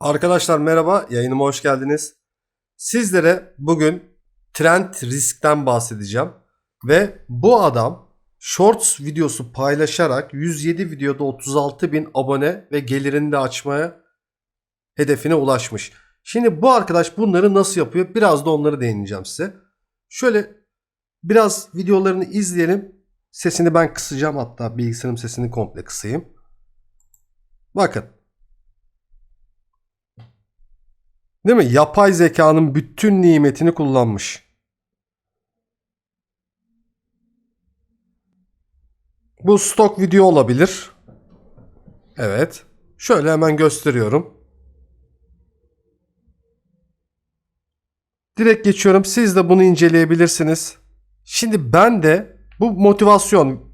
Arkadaşlar merhaba, yayınıma hoş geldiniz. Sizlere bugün trend riskten bahsedeceğim. Ve bu adam Shorts videosu paylaşarak 107 videoda 36 bin abone ve gelirini de açmaya hedefine ulaşmış. Şimdi bu arkadaş bunları nasıl yapıyor? Biraz da onları değineceğim size. Şöyle biraz videolarını izleyelim. Sesini ben kısacağım hatta bilgisayarım sesini komple kısayım. Bakın. Değil mi? Yapay zekanın bütün nimetini kullanmış. Bu stok video olabilir. Evet. Şöyle hemen gösteriyorum. Direkt geçiyorum. Siz de bunu inceleyebilirsiniz. Şimdi ben de bu motivasyon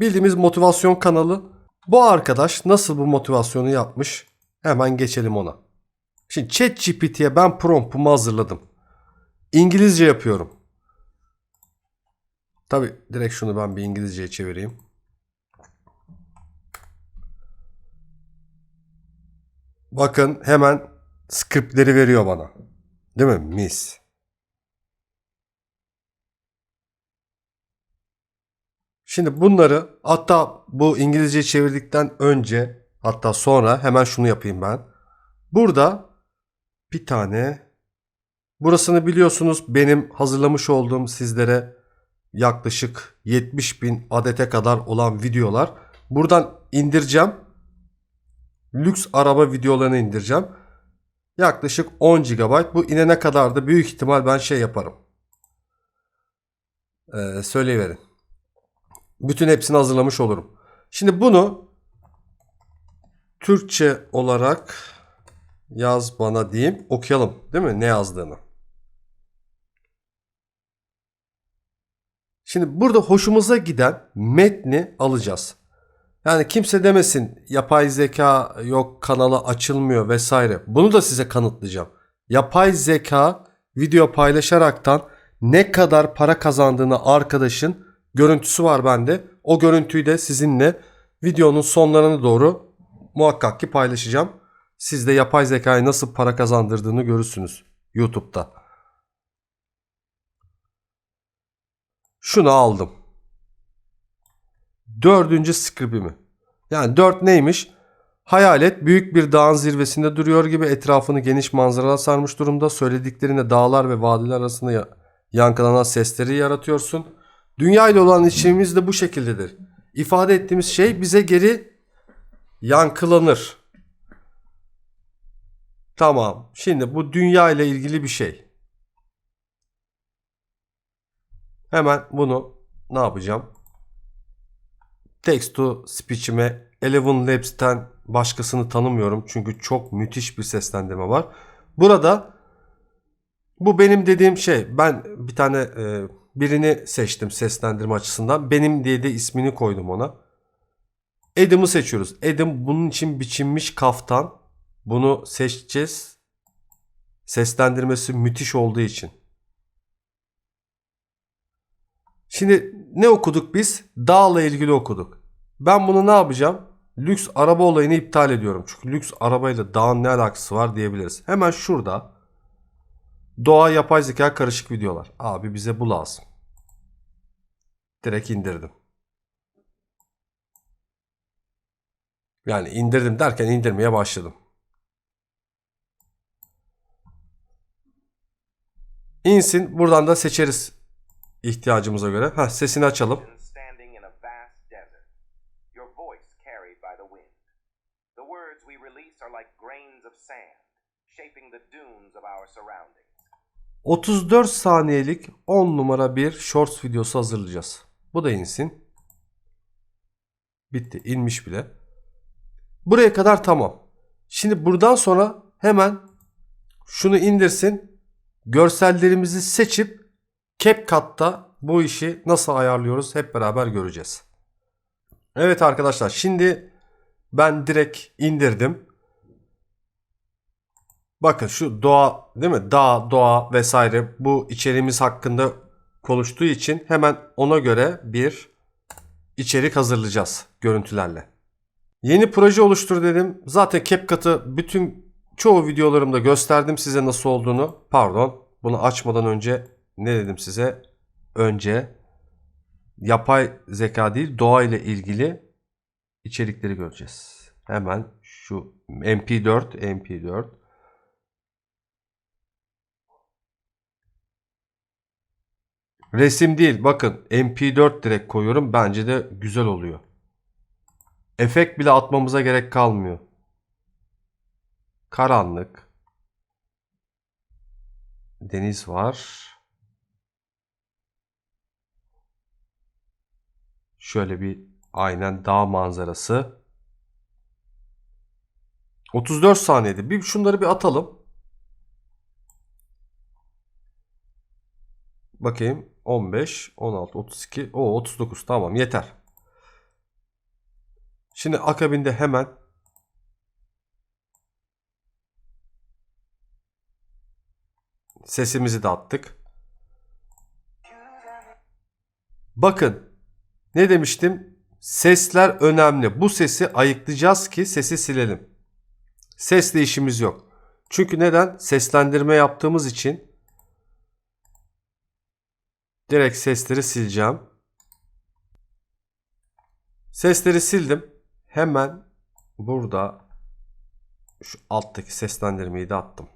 bildiğimiz motivasyon kanalı. Bu arkadaş nasıl bu motivasyonu yapmış? Hemen geçelim ona. Şimdi ChatGPT'ye ben promptumu hazırladım. İngilizce yapıyorum. Tabi direkt şunu ben bir İngilizceye çevireyim. Bakın hemen scriptleri veriyor bana. Değil mi? Mis. Şimdi bunları hatta bu İngilizce çevirdikten önce hatta sonra hemen şunu yapayım ben. Burada bir tane burasını biliyorsunuz benim hazırlamış olduğum sizlere yaklaşık 70 bin adete kadar olan videolar. Buradan indireceğim. Lüks araba videolarını indireceğim. Yaklaşık 10 GB. Bu inene kadar da büyük ihtimal ben şey yaparım. Ee, söyleyiverin. Bütün hepsini hazırlamış olurum. Şimdi bunu Türkçe olarak yaz bana diyeyim. Okuyalım değil mi ne yazdığını. Şimdi burada hoşumuza giden metni alacağız. Yani kimse demesin yapay zeka yok kanalı açılmıyor vesaire. Bunu da size kanıtlayacağım. Yapay zeka video paylaşaraktan ne kadar para kazandığını arkadaşın görüntüsü var bende. O görüntüyü de sizinle videonun sonlarına doğru muhakkak ki paylaşacağım. Siz de yapay zekayı nasıl para kazandırdığını görürsünüz YouTube'da. Şunu aldım. Dördüncü script'imi. Yani dört neymiş? Hayalet büyük bir dağın zirvesinde duruyor gibi etrafını geniş manzaralar sarmış durumda. Söylediklerinde dağlar ve vadiler arasında ya- yankılanan sesleri yaratıyorsun. Dünya ile olan ilişkimiz de bu şekildedir. İfade ettiğimiz şey bize geri yankılanır. Tamam. Şimdi bu dünya ile ilgili bir şey. Hemen bunu ne yapacağım? Text to speech'ime Eleven Labs'ten başkasını tanımıyorum. Çünkü çok müthiş bir seslendirme var. Burada bu benim dediğim şey. Ben bir tane e, birini seçtim seslendirme açısından. Benim diye de ismini koydum ona. Adam'ı seçiyoruz. Adam bunun için biçilmiş kaftan. Bunu seçeceğiz. Seslendirmesi müthiş olduğu için. Şimdi ne okuduk biz? Dağla ilgili okuduk. Ben bunu ne yapacağım? Lüks araba olayını iptal ediyorum. Çünkü lüks arabayla dağın ne alakası var diyebiliriz. Hemen şurada doğa yapay zeka karışık videolar. Abi bize bu lazım. Direkt indirdim. Yani indirdim derken indirmeye başladım. İnsin. Buradan da seçeriz ihtiyacımıza göre. Ha sesini açalım. standing in a vast desert, your voice carried by the wind. The words we release are like grains of sand, shaping the dunes of our surroundings. 34 saniyelik 10 numara bir shorts videosu hazırlayacağız. Bu da insin. Bitti. inmiş bile. Buraya kadar tamam. Şimdi buradan sonra hemen şunu indirsin. Görsellerimizi seçip CapCut'ta bu işi nasıl ayarlıyoruz hep beraber göreceğiz. Evet arkadaşlar şimdi ben direkt indirdim. Bakın şu doğa değil mi? Dağ, doğa vesaire bu içeriğimiz hakkında konuştuğu için hemen ona göre bir içerik hazırlayacağız görüntülerle. Yeni proje oluştur dedim. Zaten CapCut'ı bütün çoğu videolarımda gösterdim size nasıl olduğunu. Pardon. Bunu açmadan önce ne dedim size? Önce yapay zeka değil doğa ile ilgili içerikleri göreceğiz. Hemen şu MP4 MP4 Resim değil bakın MP4 direkt koyuyorum bence de güzel oluyor. Efekt bile atmamıza gerek kalmıyor. Karanlık. Deniz var. Şöyle bir aynen dağ manzarası. 34 saniyede. Bir şunları bir atalım. Bakayım. 15, 16, 32, o 39 tamam yeter. Şimdi akabinde hemen sesimizi de attık. Bakın ne demiştim? Sesler önemli. Bu sesi ayıklayacağız ki sesi silelim. Sesle işimiz yok. Çünkü neden? Seslendirme yaptığımız için direkt sesleri sileceğim. Sesleri sildim. Hemen burada şu alttaki seslendirmeyi de attım.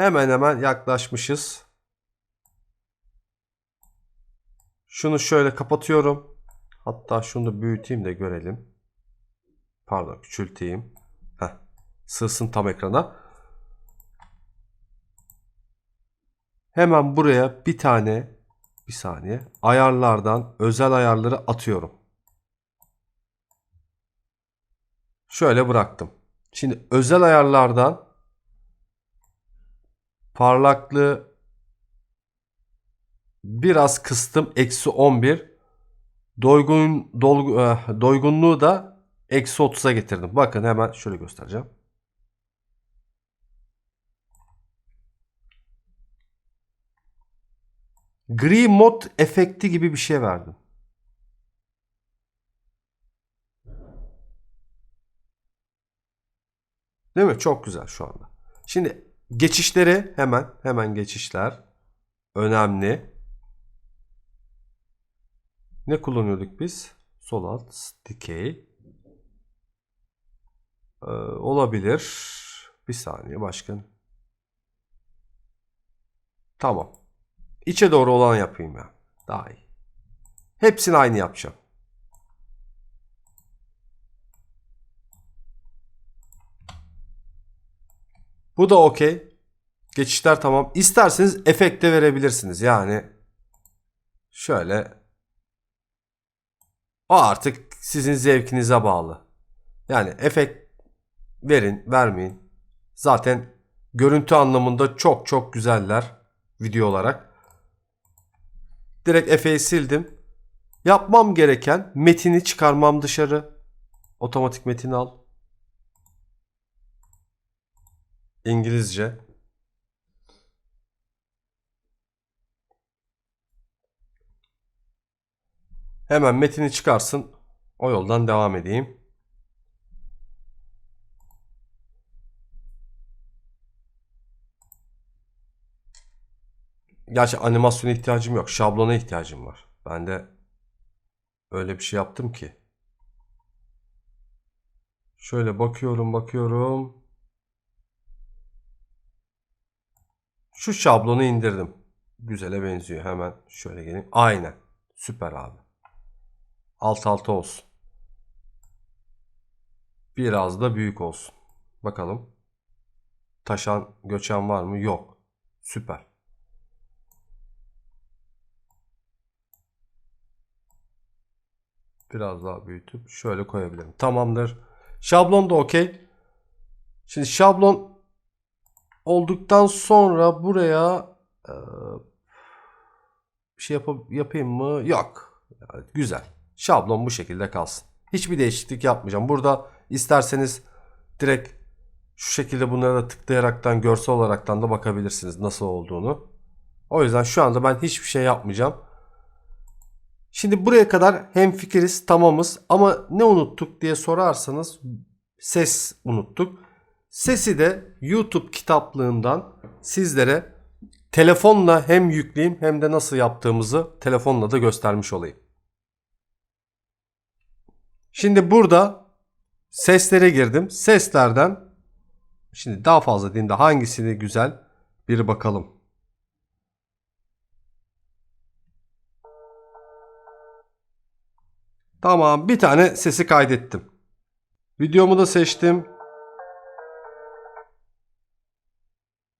Hemen hemen yaklaşmışız. Şunu şöyle kapatıyorum. Hatta şunu da büyüteyim de görelim. Pardon küçülteyim. Heh, sığsın tam ekrana. Hemen buraya bir tane bir saniye ayarlardan özel ayarları atıyorum. Şöyle bıraktım. Şimdi özel ayarlardan parlaklığı biraz kıstım. Eksi 11. Doygun, dolgu, eh, doygunluğu da eksi 30'a getirdim. Bakın hemen şöyle göstereceğim. Gri mod efekti gibi bir şey verdim. Değil mi? Çok güzel şu anda. Şimdi geçişleri hemen hemen geçişler önemli. Ne kullanıyorduk biz? Sol alt dikey. Ee, olabilir. Bir saniye başkan. Tamam. İçe doğru olan yapayım ya. Daha iyi. Hepsini aynı yapacağım. Bu da okey. Geçişler tamam. İsterseniz efekte verebilirsiniz. Yani şöyle o artık sizin zevkinize bağlı. Yani efekt verin, vermeyin. Zaten görüntü anlamında çok çok güzeller video olarak. Direkt Efe'yi sildim. Yapmam gereken metini çıkarmam dışarı. Otomatik metin al. İngilizce. Hemen metini çıkarsın. O yoldan devam edeyim. Gerçi animasyona ihtiyacım yok. Şablona ihtiyacım var. Ben de öyle bir şey yaptım ki. Şöyle bakıyorum bakıyorum. Şu şablonu indirdim. Güzele benziyor. Hemen şöyle geleyim. Aynen. Süper abi. Alt alta olsun. Biraz da büyük olsun. Bakalım. Taşan, göçen var mı? Yok. Süper. Biraz daha büyütüp şöyle koyabilirim. Tamamdır. Şablon da okey. Şimdi şablon olduktan sonra buraya e, bir şey yap- yapayım mı? Yok. Yani güzel. Şablon bu şekilde kalsın. Hiçbir değişiklik yapmayacağım. Burada isterseniz direkt şu şekilde bunlara da tıklayaraktan görsel olaraktan da bakabilirsiniz nasıl olduğunu. O yüzden şu anda ben hiçbir şey yapmayacağım. Şimdi buraya kadar hemfikiriz, tamamız ama ne unuttuk diye sorarsanız ses unuttuk. Sesi de YouTube kitaplığından sizlere telefonla hem yükleyeyim hem de nasıl yaptığımızı telefonla da göstermiş olayım. Şimdi burada seslere girdim. Seslerden şimdi daha fazla dinde hangisini güzel bir bakalım. Tamam bir tane sesi kaydettim. Videomu da seçtim.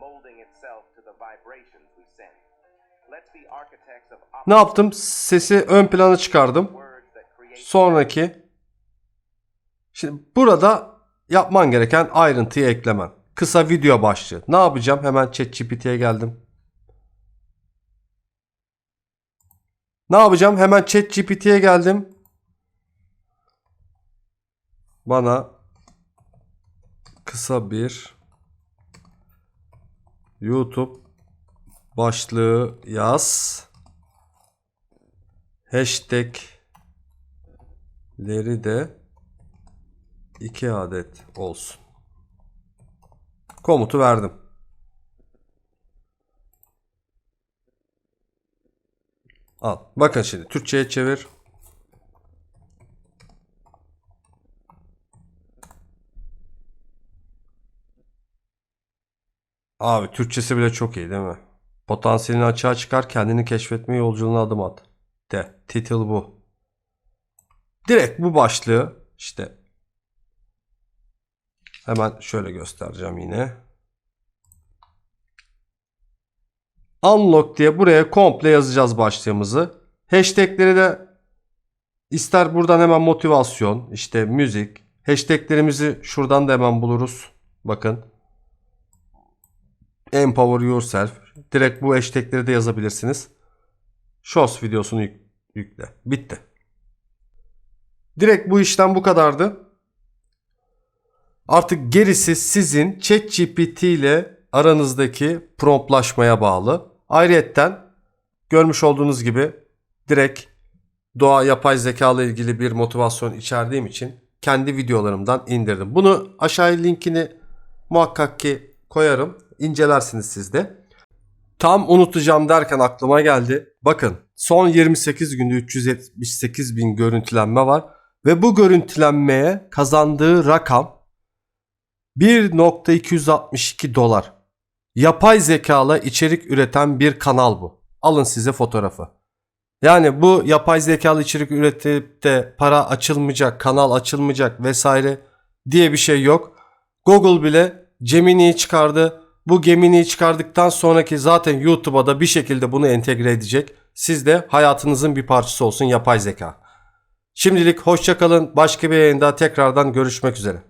molding itself to the vibrations we send. Let's be architects of ne yaptım? Sesi ön plana çıkardım. Sonraki Şimdi burada yapman gereken ayrıntıyı eklemen. Kısa video başlığı. Ne yapacağım? Hemen ChatGPT'ye geldim. Ne yapacağım? Hemen ChatGPT'ye geldim. Bana kısa bir YouTube başlığı yaz. Hashtagleri de 2 adet olsun. Komutu verdim. Al. Bakın şimdi Türkçe'ye çevir. Abi Türkçesi bile çok iyi değil mi? Potansiyelini açığa çıkar, kendini keşfetme yolculuğuna adım at. De. Title bu. Direkt bu başlığı işte hemen şöyle göstereceğim yine. Unlock diye buraya komple yazacağız başlığımızı. Hashtagleri de ister buradan hemen motivasyon, işte müzik. Hashtaglerimizi şuradan da hemen buluruz. Bakın. Empower yourself. Direkt bu hashtagleri de yazabilirsiniz. Shorts videosunu yük- yükle. Bitti. Direkt bu işlem bu kadardı. Artık gerisi sizin ChatGPT ile aranızdaki promptlaşmaya bağlı. Ayrıyetten görmüş olduğunuz gibi direkt doğa yapay zeka ile ilgili bir motivasyon içerdiğim için kendi videolarımdan indirdim. Bunu aşağıya linkini muhakkak ki koyarım. İncelersiniz siz de. Tam unutacağım derken aklıma geldi. Bakın son 28 günde 378 bin görüntülenme var. Ve bu görüntülenmeye kazandığı rakam 1.262 dolar. Yapay zekayla içerik üreten bir kanal bu. Alın size fotoğrafı. Yani bu yapay zekalı içerik üretip de para açılmayacak, kanal açılmayacak vesaire diye bir şey yok. Google bile Gemini'yi çıkardı. Bu Gemini'yi çıkardıktan sonraki zaten YouTube'a da bir şekilde bunu entegre edecek. Siz de hayatınızın bir parçası olsun yapay zeka. Şimdilik hoşçakalın. Başka bir yayında tekrardan görüşmek üzere.